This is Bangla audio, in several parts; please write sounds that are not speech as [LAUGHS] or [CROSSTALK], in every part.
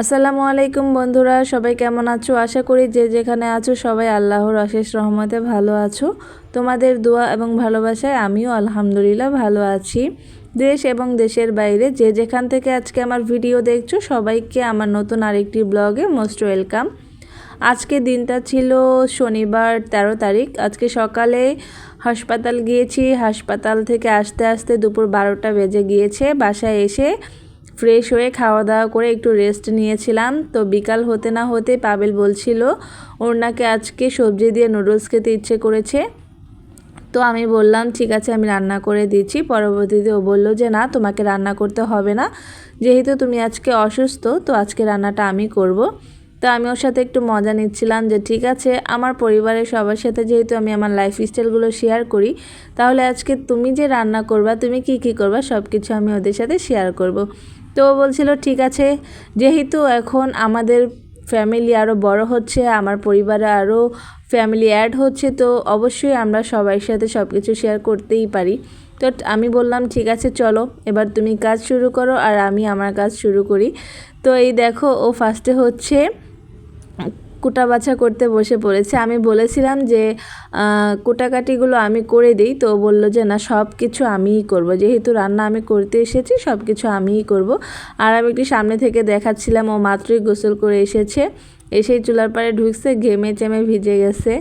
আসসালামু আলাইকুম বন্ধুরা, সবাই কেমন আছো? আশা করি যে যেখানে আছো সবাই আল্লাহর অশেষ রহমতে ভালো আছো। তোমাদের দোয়া এবং ভালোবাসায় আমিও আলহামদুলিল্লাহ ভালো আছি। দেশ এবং দেশের বাইরে যে যেখান থেকে আজকে আমার ভিডিও দেখছ, সবাইকে আমার নতুন আরেকটি ব্লগে মোস্ট ওয়েলকাম। আজকে দিনটা ছিল শনিবার ১৩ তারিখ। আজকে সকালে হাসপাতাল গিয়েছি। হাসপাতাল থেকে আসতে আসতে দুপুর বারোটা বেজে গিয়েছে। বাসায় এসে ফ্রেশ হয়ে খাওয়া দাওয়া করে একটু রেস্ট নিয়েছিলাম। তো বিকাল হতে না হতে পাবেল বলছিল, ওর নাকি আজকে সবজি দিয়ে নুডলস খেতে ইচ্ছে করেছে। তো আমি বললাম, ঠিক আছে, আমি রান্না করে দিচ্ছি। পরবর্তীতে ও বলল যে, না, তোমাকে রান্না করতে হবে না। যেহেতু তুমি আজকে অসুস্থ, তো আজকে রান্নাটা আমি করব। তো আমি ওর সাথে একটু মজা নিচ্ছিলাম যে, ঠিক আছে, আমার পরিবারের সবার সাথে যেহেতু আমি আমার লাইফ স্টাইলগুলো শেয়ার করি, তাহলে আজকে তুমি যে রান্না করবা, তুমি কি কি করবা সব কিছু আমি ওদের সাথে শেয়ার করব। তো ও বলছিল, ঠিক আছে, যেহেতু এখন আমাদের ফ্যামিলি আরও বড় হচ্ছে, আমার পরিবারে আরও ফ্যামিলি অ্যাড হচ্ছে, তো অবশ্যই আমরা সবার সাথে সব কিছু শেয়ার করতেই পারি তো আমি বললাম, ঠিক আছে, চলো, এবার তুমি কাজ শুরু করো, আর আমি আমার কাজ শুরু করি তো এই দেখো, ও ফার্স্টে হচ্ছে কুটা বাছা করতে বসে পড়েছে। আমি বলেছিলাম যে কুটাকাটিগুলো আমি করে দিই। তো বলল যে, না সব কিছু আমিই করব। যেহেতু রান্না আমি করতে এসেছি সব কিছু আমিই করব। আর আমি একটি সামনে থেকে দেখাচ্ছিলাম, ও মাত্রই গোসল করে এসেছে। এসেই চুলার পাড়ে ঢুকছে, ঘেমে চেমে ভিজে গেছে।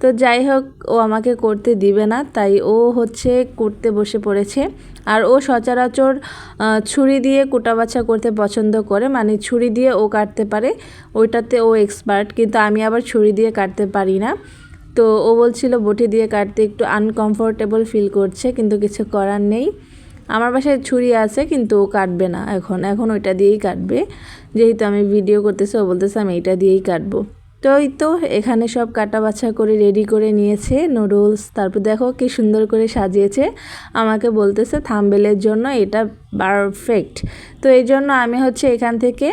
তো যাই হোক, ও আমাকে করতে দিবে না, তাই ও হচ্ছে করতে বসে পড়েছে। আর ও সচরাচর ছুরি দিয়ে কুটা বাছা করতে পছন্দ করে মানে ছুরি দিয়ে ও কাটতে পারে। ওইটাতে ও এক্সপার্ট কিন্তু আমি আবার ছুরি দিয়ে কাটতে পারি না। তো ও বলছিল, বটি দিয়ে কাটতে একটু আনকমফোর্টেবল ফিল করছে, কিন্তু কিছু করার নেই। আমার বাসায় ছুরি আছে, কিন্তু ও কাটবে না এখন। এখন ওইটা দিয়েই কাটবে। যেহেতু আমি ভিডিও করতেছি, ও বলতেছে আমি এইটা দিয়েই কাটবো। তো ওই তো, এখানে সব কাটা বাছা করে রেডি করে নিয়েছে নুডলস তারপর দেখো কি সুন্দর করে সাজিয়েছে। আমাকে বলতেছে থামবেলের জন্য এটা পারফেক্ট তো এই জন্য আমি হচ্ছে এখান থেকে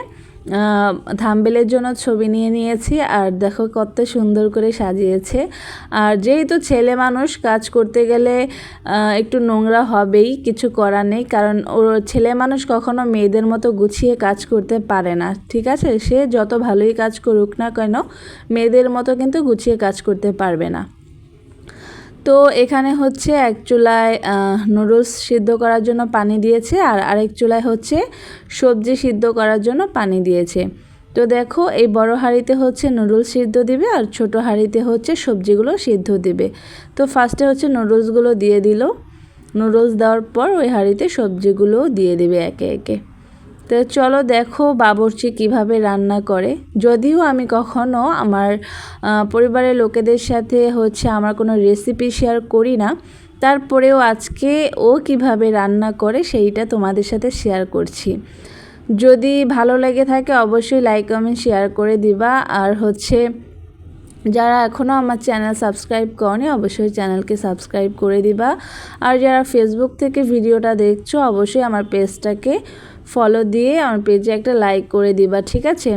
থাম্বেলের জন্য ছবি নিয়ে নিয়েছি আর দেখো কত সুন্দর করে সাজিয়েছে। আর যেহেতু ছেলে মানুষ, কাজ করতে গেলে একটু নোংরা হবেই, কিছু করার নেই। কারণ ওর ছেলে মানুষ কখনো মেয়েদের মতো গুছিয়ে কাজ করতে পারে না, ঠিক আছে? সে যত ভালোই কাজ করুক না কেন, মেয়েদের মতো কিন্তু গুছিয়ে কাজ করতে পারবে না। তো এখানে হচ্ছে এক চুলায় নুডলস সিদ্ধ করার জন্য পানি দিয়েছে আর আরেক চুলায় হচ্ছে সবজি সিদ্ধ করার জন্য পানি দিয়েছে। তো দেখো, এই বড় হাঁড়িতে হচ্ছে নুডলস সিদ্ধ দিবে আর ছোট হাঁড়িতে হচ্ছে সবজিগুলো সিদ্ধ দিবে। তো ফার্স্টে হচ্ছে নুডলসগুলো দিয়ে দিল। নুডলস দেওয়ার পর ওই হাঁড়িতে সবজিগুলোও দিয়ে দেবে একে একে। তো চলো দেখো বাবরচি কীভাবে রান্না করে। যদিও আমি কখনো আমার পরিবারের লোকেদের সাথে হচ্ছে আমার কোনো রেসিপি শেয়ার করি না, তারপরেও আজকে ও কীভাবে রান্না করে সেইটা তোমাদের সাথে শেয়ার করছি। যদি ভালো লেগে থাকে অবশ্যই লাইক কমেন্ট শেয়ার করে দিবা। আর হচ্ছে যারা এখনও আমার চ্যানেল সাবস্ক্রাইব করনি, অবশ্যই চ্যানেলকে সাবস্ক্রাইব করে দিবা। আর যারা ফেসবুক থেকে ভিডিওটা দেখছ, অবশ্যই আমার পেজটাকে ফলো দিয়ে আমার পেজে একটা লাইক করে দিবা, ঠিক আছে?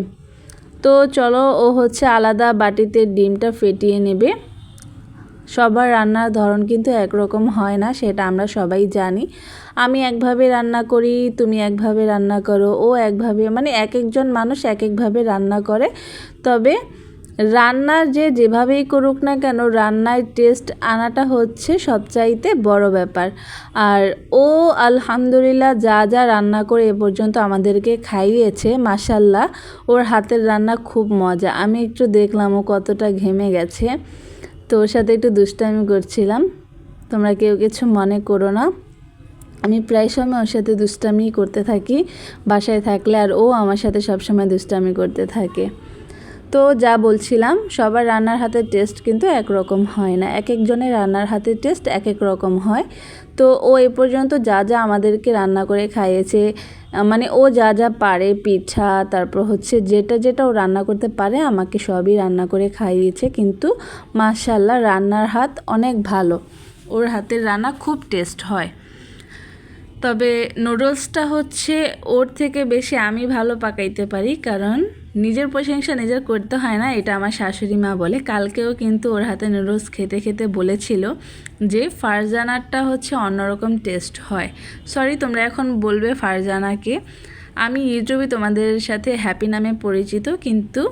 তো চলো, ও হচ্ছে আলাদা বাটিতে ডিমটা ফেটিয়ে নেবে। সবার রান্নার ধরন কিন্তু একরকম হয় না, সেটা আমরা সবাই জানি। আমি একভাবে রান্না করি, তুমি একভাবে রান্না করো, ও একভাবে মানে এক একজন মানুষ এক একভাবে রান্না করে। তবে রান্নার যে যেভাবেই করুক না কেন, রান্নায় টেস্ট আনাটা হচ্ছে সবচাইতে বড় ব্যাপার। আর ও আলহামদুলিল্লাহ যা যা রান্না করে এ পর্যন্ত আমাদেরকে খাইয়েছে মাসাল্লাহ ওর হাতের রান্না খুব মজা। আমি একটু দেখলাম ও কতটা ঘেমে গেছে। তো ওর সাথে একটু দুষ্টামি করছিলাম। তোমরা কেউ কিছু মনে করো না। আমি প্রায় সময় ওর সাথে দুষ্টামি করতে থাকি। বাসায় থাকলে আর ও আমার সাথে সবসময় দুষ্টামি করতে থাকে। তো যা বলছিলাম, সবার রান্নার হাতের টেস্ট কিন্তু একরকম হয় না। এক একজনের রান্নার হাতের টেস্ট এক এক রকম হয়। তো ও এ পর্যন্ত যা যা আমাদেরকে রান্না করে খাইয়েছে মানে ও যা যা পারে পিঠা, তারপর হচ্ছে যেটা যেটা ও রান্না করতে পারে আমাকে সবই রান্না করে খাইয়েছে। কিন্তু মাশাল্লাহ রান্নার হাত অনেক ভালো। ওর হাতের রান্না খুব টেস্ট হয়। তবে নুডলসটা হচ্ছে ওর থেকে বেশি আমি ভালো পাকাইতে পারি, কারণ নিজের প্রশংসা নিজের করতে হয় না, এটা আমার শাশুড়ি মা বলে। কালকেও কিন্তু ওর হাতে নুডলস খেতে খেতে বলেছিল যে, ফারজানারটা হচ্ছে অন্যরকম টেস্ট হয়। সরি তোমরা এখন বলবে ফারজানাকে। আমি ইউটিউবে তোমাদের সাথে হ্যাপি নামে পরিচিত, কিন্তু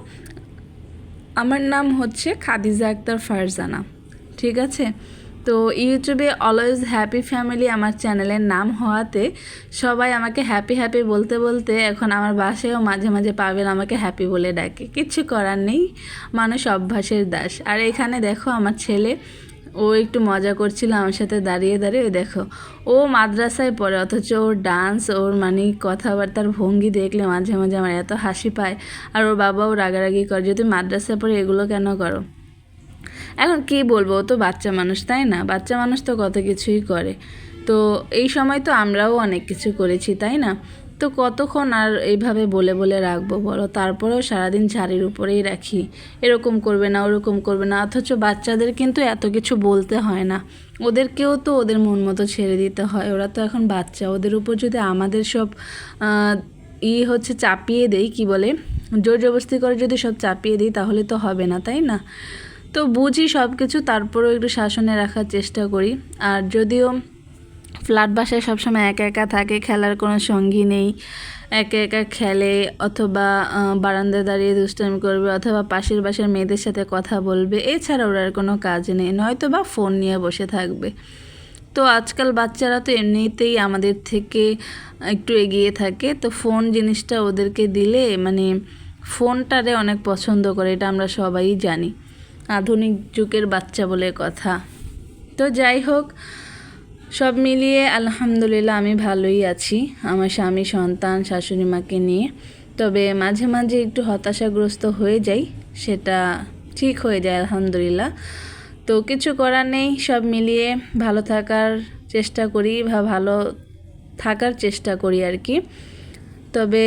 আমার নাম হচ্ছে খাদিজা আক্তার ফারজানা। ঠিক আছে? তো ইউটিউবে অলওয়েজ হ্যাপি ফ্যামিলি আমার চ্যানেলের নাম হওয়াতে সবাই আমাকে হ্যাপি হ্যাপি বলতে বলতে এখন আমার বাসায়ও মাঝে মাঝে পাবেন আমাকে হ্যাপি বলে ডাকে। কিচ্ছু করার নেই, মানুষ অভ্যাসের দাস। আর এখানে দেখো আমার ছেলে, ও একটু মজা করছিল আমার সাথে দাঁড়িয়ে দাঁড়িয়ে। দেখো, ও মাদ্রাসায় পড়ে, অথচ ওর ডান্স ওর মানে কথাবার্তার ভঙ্গি দেখলে মাঝে মাঝে আমার এত হাসি পায়। আর ওর বাবাও রাগারাগি করে, যদি মাদ্রাসায় পড়ে এগুলো কেন করো? এখন কি বলব তো বাচ্চা মানুষ, তাই না? বাচ্চা মানুষ তো কত কিছুই করে। তো এই সময় তো আমরাও অনেক কিছু করেছি, তাই না? তো কতক্ষণ আর এইভাবে বলে বলে রাখব বলো? তারপরেও সারাদিন ঝাড়ির উপরেই রাখি। এরকম করবে না, ওরকম করবে না, অথচ বাচ্চাদের কিন্তু এত কিছু বলতে হয় না। ওদেরকেও তো ওদের মন মতো ছেড়ে দিতে হয়। ওরা তো এখন বাচ্চা। ওদের উপর যদি আমাদের সব ই হচ্ছে চাপিয়ে দেই, কি বলে? জোর জবরদস্তি করে যদি সব চাপিয়ে দিই, তাহলে তো হবে না, তাই না? তো বুঝি সব কিছু তারপরেও একটু শাসনে রাখার চেষ্টা করি। আর যদিও ফ্ল্যাট বাসায় সবসময় একা একা থাকে, খেলার কোনো সঙ্গী নেই, একা একা খেলে অথবা বারান্দায় দাঁড়িয়ে দুষ্টামি করবে অথবা পাশের বাসার মেয়েদের সাথে কথা বলবে, এছাড়া ওর আর কোনো কাজ নেই নয়তো বা ফোন নিয়ে বসে থাকবে। তো আজকাল বাচ্চারা তো এমনিতেই আমাদের থেকে একটু এগিয়ে থাকে, তো ফোন জিনিসটা ওদেরকে দিলে মানে ফোনটারে অনেক পছন্দ করে, এটা আমরা সবাই জানি। আধুনিক যুগের বাচ্চা বলে কথা। তো যাই হোক, সব মিলিয়ে আলহামদুলিল্লাহ আমি ভালোই আছি, আমার স্বামী, সন্তান, শাশুড়ি মাকে নিয়ে। তবে মাঝে মাঝে একটু হতাশাগ্রস্ত হয়ে যাই, সেটা ঠিক হয়ে যায় আলহামদুলিল্লাহ। তো কিছু করার নেই, সব মিলিয়ে ভালো থাকার চেষ্টা করি বা ভালো থাকার চেষ্টা করি আর কি। তবে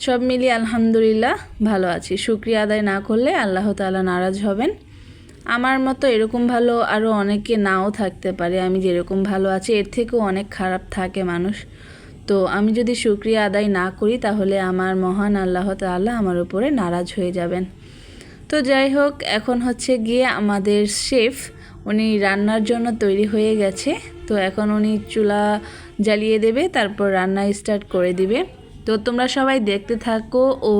সব মিলিয়ে আলহামদুলিল্লাহ ভালো আছি। শুক্রিয়া আদায় না করলে আল্লাহ তাআলা নারাজ হবেন। আমার মতো এরকম ভালো আরও অনেকে নাও থাকতে পারে, আমি যেরকম ভালো আছি, এর থেকেও অনেক খারাপ থাকে মানুষ। তো আমি যদি শুক্রিয়া আদায় না করি, তাহলে আমার মহান আল্লাহ তাআলা আমার উপরে নারাজ হয়ে যাবেন। তো যাই হোক, এখন হচ্ছে গিয়ে আমাদের শেফ, উনি রান্নার জন্য তৈরি হয়ে গেছে। তো এখন উনি চুলা জ্বালিয়ে দেবে, তারপর রান্না স্টার্ট করে দিবে। তো তোমরা সবাই দেখতে থাকো ও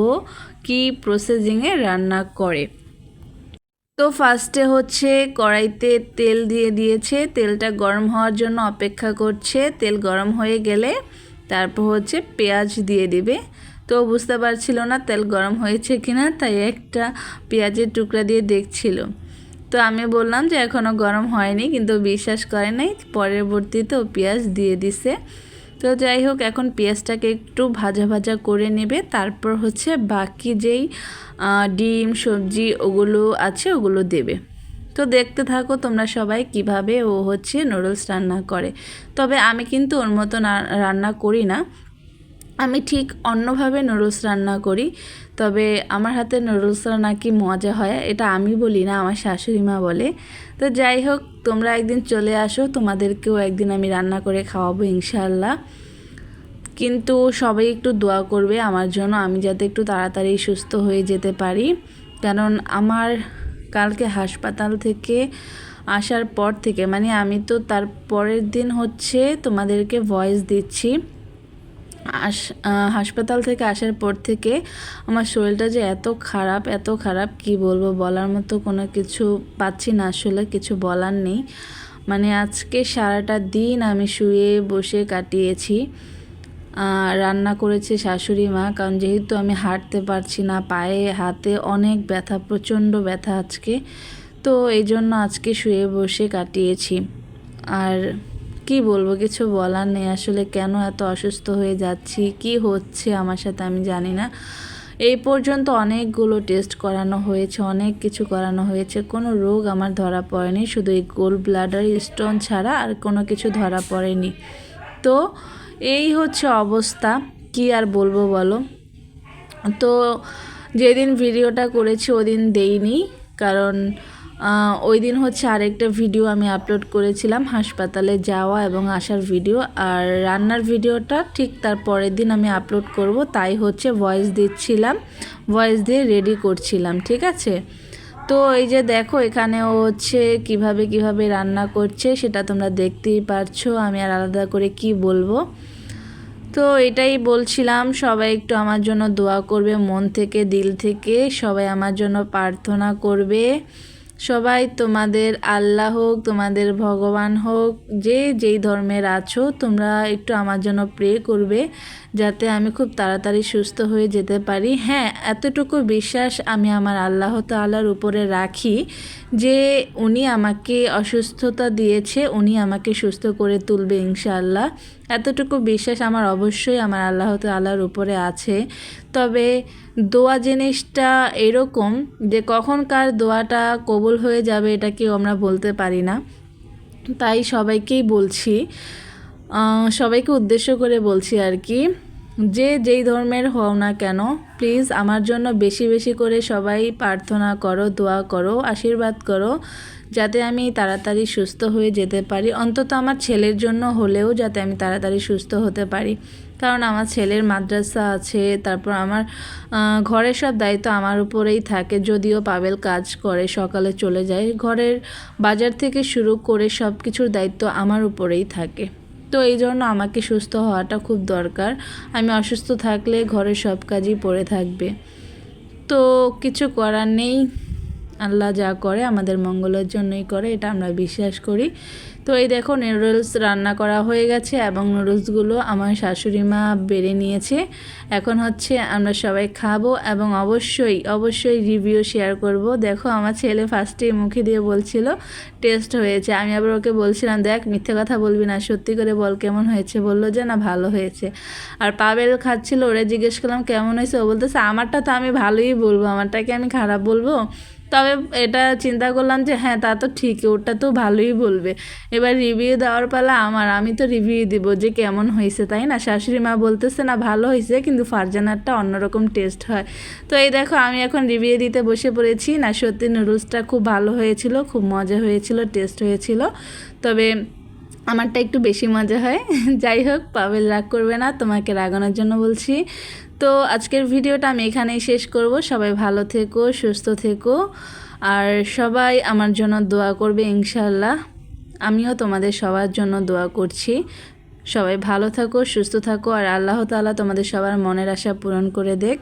কি প্রসেসিংয়ে রান্না করে। তো ফার্স্টে হচ্ছে কড়াইতে তেল দিয়ে দিয়েছে। তেলটা গরম হওয়ার জন্য অপেক্ষা করছে। তেল গরম হয়ে গেলে তারপর হচ্ছে পেঁয়াজ দিয়ে দিবে। তো বুঝতে পারছিল না তেল গরম হয়েছে কিনা, তাই একটা পেঁয়াজের টুকরা দিয়ে দেখছিল। তো আমি বললাম যে এখনও গরম হয়নি, কিন্তু বিশ্বাস করে নাই। পরবর্তীতে ও পেঁয়াজ দিয়ে দিছে। তো যাই হোক, এখন পেঁয়াজটাকে একটু ভাজা ভাজা করে নেবে। তারপর হচ্ছে বাকি যেই ডিম, সবজি ওগুলো আছে ওগুলো দেবে। তো দেখতে থাকো তোমরা সবাই কীভাবে ও হচ্ছে নুডলস রান্না করে। তবে আমি কিন্তু ওর মতো রান্না করি না। আমি ঠিক অন্যভাবে নুডলস রান্না করি, তবে আমার হাতে নুডলসটা নাকি মজা হয় এটা আমি বলি না, আমার শাশুড়ি মা বলে। তো যাই হোক, তোমরা একদিন চলে আসো, তোমাদেরকেও একদিন আমি রান্না করে খাওয়াবো ইনশাআল্লাহ। কিন্তু সবাই একটু দোয়া করবে আমার জন্য, আমি যাতে একটু তাড়াতাড়ি সুস্থ হয়ে যেতে পারি। কারণ আমার কালকে হাসপাতাল থেকে আসার পর থেকে মানে আমি তো তার পরের দিন হচ্ছে তোমাদেরকে ভয়েস দিচ্ছি। আস হাসপাতাল থেকে আসার পর থেকে আমার শরীরটা যে এত খারাপ এত খারাপ, কি বলব বলার মতো কোনো কিছু পাচ্ছি না আসলে, কিছু বলার নেই। মানে আজকে সারাটা দিন আমি শুয়ে বসে কাটিয়েছি রান্না করেছে শাশুড়ি মা, কারণ যেহেতু আমি হাঁটতে পারছি না, পায়ে, হাতে অনেক ব্যথা, প্রচণ্ড ব্যথা আজকে, তো এই জন্য আজকে শুয়ে বসে কাটিয়েছি। আর কি বলব, কিছু বলার নেই। আসলে কেন এত অসুস্থ হয়ে যাচ্ছি? কি হচ্ছে আমার সাথে আমি জানি না। এই পর্যন্ত অনেকগুলো টেস্ট করানো হয়েছে, অনেক কিছু করানো হয়েছে। কোনো রোগ আমার ধরা পড়েনি, শুধু এই গোল ব্লাডার স্টোন ছাড়া আর কোনো কিছু ধরা পড়েনি। তো এই হচ্ছে অবস্থা। কি আর বলব বলো? তো যেদিন ভিডিওটা করেছি, ওদিন দেইনি। কারণ ওই দিন হচ্ছে আরেকটা ভিডিও আমি আপলোড করেছিলাম, হাসপাতালে যাওয়া এবং আসার ভিডিও আর রান্নার ভিডিওটা ঠিক তার পরের দিন আমি আপলোড করব, তাই হচ্ছে ভয়েস দিচ্ছিলাম ভয়েস দিয়ে রেডি করছিলাম, ঠিক আছে? তো এই যে দেখো, এখানে ও হচ্ছে কীভাবে কীভাবে রান্না করছে, সেটা তোমরা দেখতেই পারছ, আমি আর আলাদা করে কি বলব? তো এটাই বলছিলাম, সবাই একটু আমার জন্য দোয়া করবে, মন থেকে, দিল থেকে, সবাই আমার জন্য প্রার্থনা করবে। সবাই তোমাদের আল্লাহ হোক, তোমাদের ভগবান হোক, যে যেই ধর্মের আছো, তোমরা একটু আমার জন্য প্রে করবে যাতে আমি খুব তাড়াতাড়ি সুস্থ হয়ে যেতে পারি। হ্যাঁ এতটুকু বিশ্বাস আমি আমার আল্লাহ তাল্লার উপরে রাখি যে উনি আমাকে অসুস্থতা দিয়েছে, উনি আমাকে সুস্থ করে তুলবে ইনশাআল্লাহ। এতটুকু বিশ্বাস আমার অবশ্যই আমার আল্লাহ তাল্লার উপরে আছে। তবে দোয়া জিনিসটা এরকম যে কখনকার দোয়াটা কবুল হয়ে যাবে এটা কেউ আমরা বলতে পারি না। তাই সবাইকেই বলছি সবাইকে উদ্দেশ্য করে বলছি আর কি, যে যেই ধর্মের হও না কেন প্লিজ আমার জন্য বেশি বেশি করে সবাই প্রার্থনা করো, দোয়া করো, আশীর্বাদ করো। যাতে আমি তাড়াতাড়ি সুস্থ হয়ে যেতে পারি। অন্তত আমার ছেলের জন্য হলেও যাতে আমি তাড়াতাড়ি সুস্থ হতে পারি। কারণ আমার ছেলের মাদ্রাসা আছে, তারপর আমার ঘরের সব দায়িত্ব আমার উপরেই থাকে। যদিও পাবেল কাজ করে, সকালে চলে যায়। ঘরের বাজার থেকে শুরু করে সব কিছুর দায়িত্ব আমার উপরেই থাকে। তো এই জন্য আমাকে সুস্থ হওয়াটা খুব দরকার। আমি অসুস্থ থাকলে ঘরের সব কাজই পড়ে থাকবে। তো কিছু করার নেই। আল্লাহ যা করে আমাদের মঙ্গলের জন্যই করে, এটা আমরা বিশ্বাস করি। তো এই দেখো নুডলস রান্না করা হয়ে গেছে এবং নুডলসগুলো আমার শাশুড়ি মা বেড়ে নিয়েছে। এখন হচ্ছে আমরা সবাই খাব এবং অবশ্যই অবশ্যই রিভিউ শেয়ার করব। দেখো আমার ছেলে ফার্স্টে মুখে দিয়ে বলছিল টেস্ট হয়েছে। আমি আবার ওকে বলছিলাম, দেখ, মিথ্যে কথা বলবি না, সত্যি করে বল কেমন হয়েছে? বলল যে, না, ভালো হয়েছে। আর পাবেল খাচ্ছিল, ওরা জিজ্ঞেস করলাম, কেমন হয়েছে? ও বলতেছে, আমারটা তো আমি ভালোই বলব, আমারটাকে আমি খারাপ বলব? তবে এটা চিন্তা করলাম যে হ্যাঁ তা তো ঠিক ওটা তো ভালোই বলবে। এবার রিভিউ দেওয়ার পালা আমার, আমি তো রিভিউ দিব যে কেমন হয়েছে, তাই না? শাশুড়ি মা বলতেছে, না, ভালো হয়েছে, কিন্তু ফারজানারটা অন্যরকম টেস্ট হয়। তো এই দেখো, আমি এখন রিভিউ দিতে বসে পড়েছি। না, সত্যি নুডলসটা খুব ভালো হয়েছিল, খুব মজা হয়েছিল টেস্ট হয়েছিল। তবে আমারটা একটু বেশি মজা হয়। [LAUGHS] যাই হোক পাবেল রাগ করবে না, তোমাকে রাগানোর জন্য বলছি। তো আজকের ভিডিওটা আমি এখানেই শেষ করব। সবাই ভালো থেকো, সুস্থ থেকো। আর সবাই আমার জন্য দোয়া করবে ইনশাল্লাহ আমিও তোমাদের সবার জন্য দোয়া করছি। সবাই ভালো থাকো, সুস্থ থাকো, আর আল্লাহ তাআলা তোমাদের সবার মনের আশা পূরণ করে দেখ।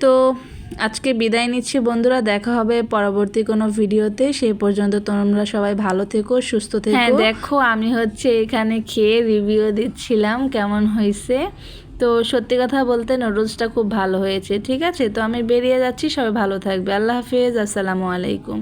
তো আজকে বিদায় নিচ্ছি বন্ধুরা, দেখা হবে পরবর্তী কোনো ভিডিওতে। সেই পর্যন্ত তোমরা সবাই ভালো থেকো, সুস্থ থেকো। হ্যাঁ দেখো, আমি হচ্ছে এখানে খেয়ে রিভিউ দিচ্ছিলাম কেমন হয়েছে। তো সত্যি কথা বলতে নুডলসটা খুব ভালো হয়েছে, ঠিক আছে? তো আমি বেরিয়ে যাচ্ছি, সবাই ভালো থাকবে। আল্লাহ হাফেজ, আসসালামু আলাইকুম।